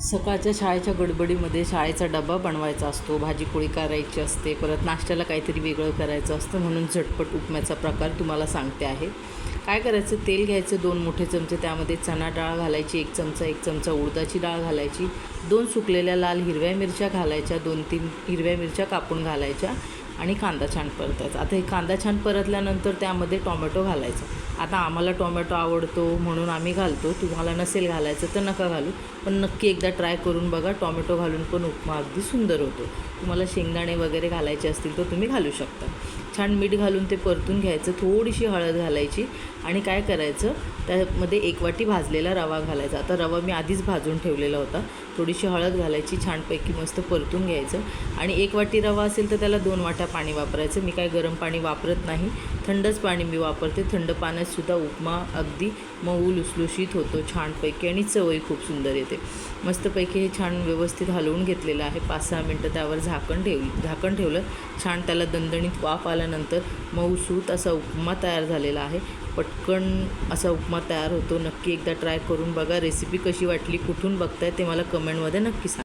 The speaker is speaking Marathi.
सकाळच्या शाळेच्या गडबडीमध्ये शाळेचा डबा बनवायचा असतो भाजी पोळी करायची असते परत नाश्त्याला काहीतरी वेगळं करायचं असतं म्हणून झटपट उपम्याचा प्रकार तुम्हाला सांगते आहे. काय करायचं? तेल घ्यायचं दोन मोठे चमचे त्यामध्ये चणा डाळ घालायची एक चमचा एक चमचा उडदाची डाळ घालायची दोन सुकलेल्या लाल हिरव्या मिरच्या घालायच्या दोन तीन हिरव्या मिरच्या कापून घालायच्या आणि कांदा छान परतायचा. आता हे कांदा छान परतल्यानंतर त्यामध्ये टोमॅटो घालायचा. आता आम्हाला टोमॅटो आवडतो म्हणून आम्ही घालतो. तुम्हाला नसेल घालायचं तर नका घालू. पण नक्की एकदा ट्राय करून बघा. टोमॅटो घालून पण उपमा अगदी सुंदर होतो. तुम्हाला शेंगदाणे वगैरे घालायचे असतील तर तुम्ही घालू शकता. छान मीठ घालून ते परतून घ्यायचं. थोडीशी हळद घालायची आणि काय करायचं? त्यामध्ये एक वाटी भाजलेला रवा घालायचा. आता रवा मी आधीच भाजून ठेवलेला होता. थोडीशी हळद घालायची. छानपैकी मस्त परतून घ्यायचं. आणि एक वाटी रवा असेल तर त्याला दोन वाट्या पाणी वापरायचं. मी काय गरम पाणी वापरत नाही. थंडच पाणी मी वापरते. थंड पाण्यातसुद्धा उपमा अगदी मऊ लुसलुशीत होतो. छानपैकी आणि चवही खूप सुंदर येते. मस्तपैकी हे छान व्यवस्थित हलवून घेतलेलं आहे. पाच सहा मिनटं त्यावर झाकण ठेवली झाकण ठेवलं. छान त्याला दणदणीत वाफ आल्यानंतर मऊसूत असा उपमा तयार झालेला आहे. पटकन असा उपमा तयार होतो. नक्की एकदा ट्राय करून बघा. रेसिपी कशी वाटली कुठून बघताय ते मला कमेंटमध्ये नक्की सांगा.